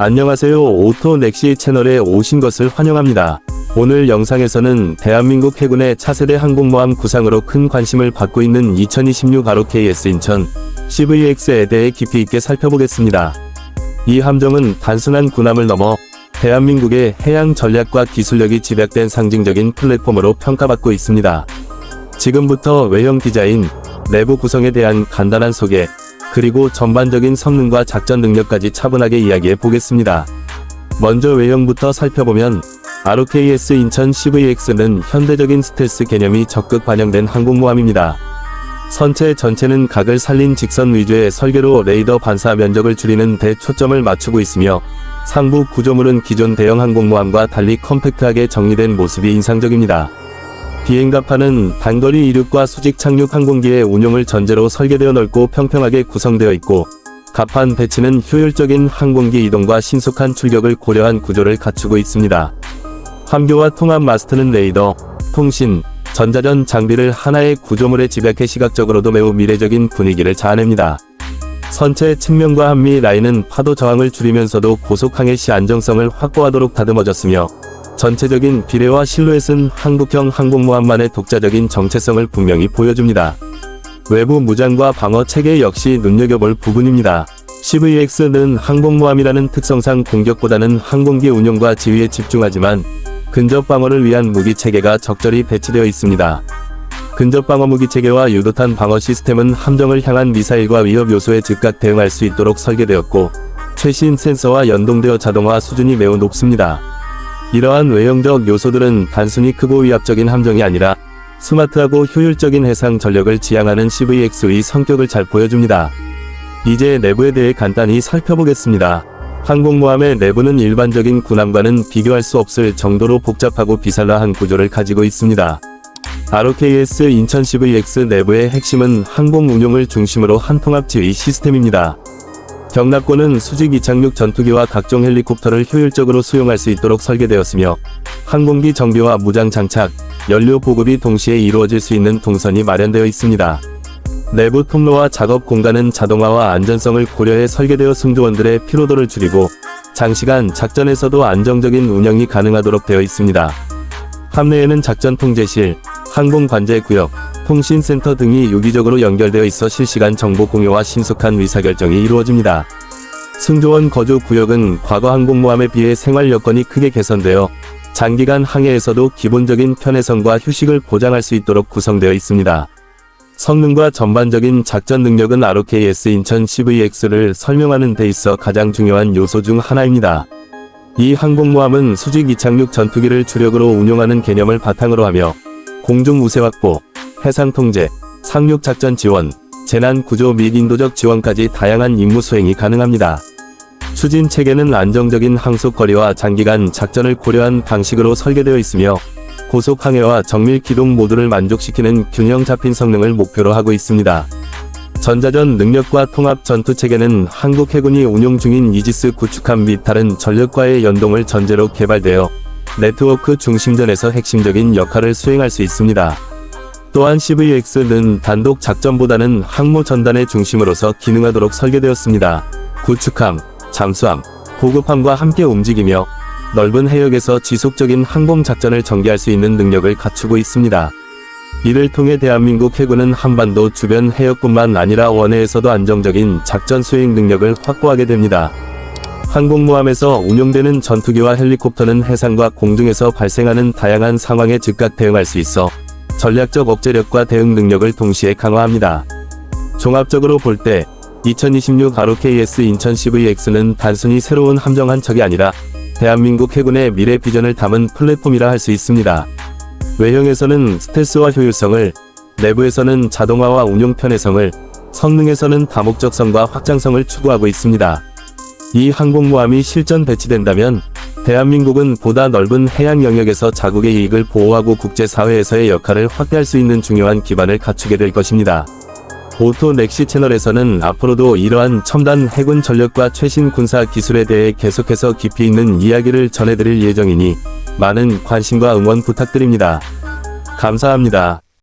안녕하세요. 오토 넥시 채널에 오신 것을 환영합니다. 오늘 영상에서는 대한민국 해군의 차세대 항공모함 구상으로 큰 관심을 받고 있는 2026 ROKS 인천 CVX에 대해 깊이 있게 살펴보겠습니다. 이 함정은 단순한 군함을 넘어 대한민국의 해양 전략과 기술력이 집약된 상징적인 플랫폼으로 평가받고 있습니다. 지금부터 외형 디자인, 내부 구성에 대한 간단한 소개, 그리고 전반적인 성능과 작전 능력까지 차분하게 이야기해 보겠습니다. 먼저 외형부터 살펴보면 ROKS 인천 CVX는 현대적인 스텔스 개념이 적극 반영된 항공모함입니다. 선체 전체는 각을 살린 직선 위주의 설계로 레이더 반사 면적을 줄이는 데 초점을 맞추고 있으며 상부 구조물은 기존 대형 항공모함과 달리 컴팩트하게 정리된 모습이 인상적입니다. 비행갑판은 단거리 이륙과 수직 착륙 항공기의 운용을 전제로 설계되어 넓고 평평하게 구성되어 있고 갑판 배치는 효율적인 항공기 이동과 신속한 출격을 고려한 구조를 갖추고 있습니다. 함교와 통합 마스트는 레이더, 통신, 전자전 장비를 하나의 구조물에 집약해 시각적으로도 매우 미래적인 분위기를 자아냅니다. 선체 측면과 한미 라인은 파도 저항을 줄이면서도 고속 항해 시 안정성을 확보하도록 다듬어졌으며 전체적인 비례와 실루엣은 한국형 항공모함만의 독자적인 정체성을 분명히 보여줍니다. 외부 무장과 방어 체계 역시 눈여겨볼 부분입니다. CVX는 항공모함이라는 특성상 공격보다는 항공기 운용과 지휘에 집중하지만 근접 방어를 위한 무기 체계가 적절히 배치되어 있습니다. 근접 방어 무기 체계와 유도탄 방어 시스템은 함정을 향한 미사일과 위협 요소에 즉각 대응할 수 있도록 설계되었고 최신 센서와 연동되어 자동화 수준이 매우 높습니다. 이러한 외형적 요소들은 단순히 크고 위압적인 함정이 아니라 스마트하고 효율적인 해상 전력을 지향하는 CVX의 성격을 잘 보여줍니다. 이제 내부에 대해 간단히 살펴보겠습니다. 항공모함의 내부는 일반적인 군함과는 비교할 수 없을 정도로 복잡하고 비살라한 구조를 가지고 있습니다. ROKS 인천 CVX 내부의 핵심은 항공 운용을 중심으로 한 통합 지휘 시스템입니다. 경납고는 수직 이착륙 전투기와 각종 헬리콥터를 효율적으로 수용할 수 있도록 설계되었으며 항공기 정비와 무장 장착, 연료 보급이 동시에 이루어질 수 있는 동선이 마련되어 있습니다. 내부 통로와 작업 공간은 자동화와 안전성을 고려해 설계되어 승조원들의 피로도를 줄이고 장시간 작전에서도 안정적인 운영이 가능하도록 되어 있습니다. 함내에는 작전 통제실, 항공 관제 구역, 통신센터 등이 유기적으로 연결되어 있어 실시간 정보 공유와 신속한 의사결정이 이루어집니다. 승조원 거주 구역은 과거 항공모함에 비해 생활 여건이 크게 개선되어 장기간 항해에서도 기본적인 편의성과 휴식을 보장할 수 있도록 구성되어 있습니다. 성능과 전반적인 작전 능력은 ROKS 인천 CVX를 설명하는 데 있어 가장 중요한 요소 중 하나입니다. 이 항공모함은 수직 이착륙 전투기를 주력으로 운용하는 개념을 바탕으로 하며 공중 우세 확보, 해상 통제, 상륙 작전 지원, 재난 구조 및 인도적 지원까지 다양한 임무 수행이 가능합니다. 추진 체계는 안정적인 항속 거리와 장기간 작전을 고려한 방식으로 설계되어 있으며 고속 항해와 정밀 기동 모두를 만족시키는 균형 잡힌 성능을 목표로 하고 있습니다. 전자전 능력과 통합 전투 체계는 한국 해군이 운용 중인 이지스 구축함 및 다른 전력과의 연동을 전제로 개발되어 네트워크 중심전에서 핵심적인 역할을 수행할 수 있습니다. 또한 CVX는 단독 작전보다는 항모 전단의 중심으로서 기능하도록 설계되었습니다. 구축함, 잠수함, 보급함과 함께 움직이며 넓은 해역에서 지속적인 항공 작전을 전개할 수 있는 능력을 갖추고 있습니다. 이를 통해 대한민국 해군은 한반도 주변 해역뿐만 아니라 원해에서도 안정적인 작전 수행 능력을 확보하게 됩니다. 항공모함에서 운용되는 전투기와 헬리콥터는 해상과 공중에서 발생하는 다양한 상황에 즉각 대응할 수 있어 전략적 억제력과 대응 능력을 동시에 강화합니다. 종합적으로 볼 때 2026 ROKS 인천 CVX는 단순히 새로운 함정 한 척이 아니라 대한민국 해군의 미래 비전을 담은 플랫폼이라 할 수 있습니다. 외형에서는 스텔스와 효율성을, 내부에서는 자동화와 운용 편의성을, 성능에서는 다목적성과 확장성을 추구하고 있습니다. 이 항공모함이 실전 배치된다면 대한민국은 보다 넓은 해양 영역에서 자국의 이익을 보호하고 국제사회에서의 역할을 확대할 수 있는 중요한 기반을 갖추게 될 것입니다. 오토 넥시 채널에서는 앞으로도 이러한 첨단 해군 전력과 최신 군사 기술에 대해 계속해서 깊이 있는 이야기를 전해드릴 예정이니 많은 관심과 응원 부탁드립니다. 감사합니다.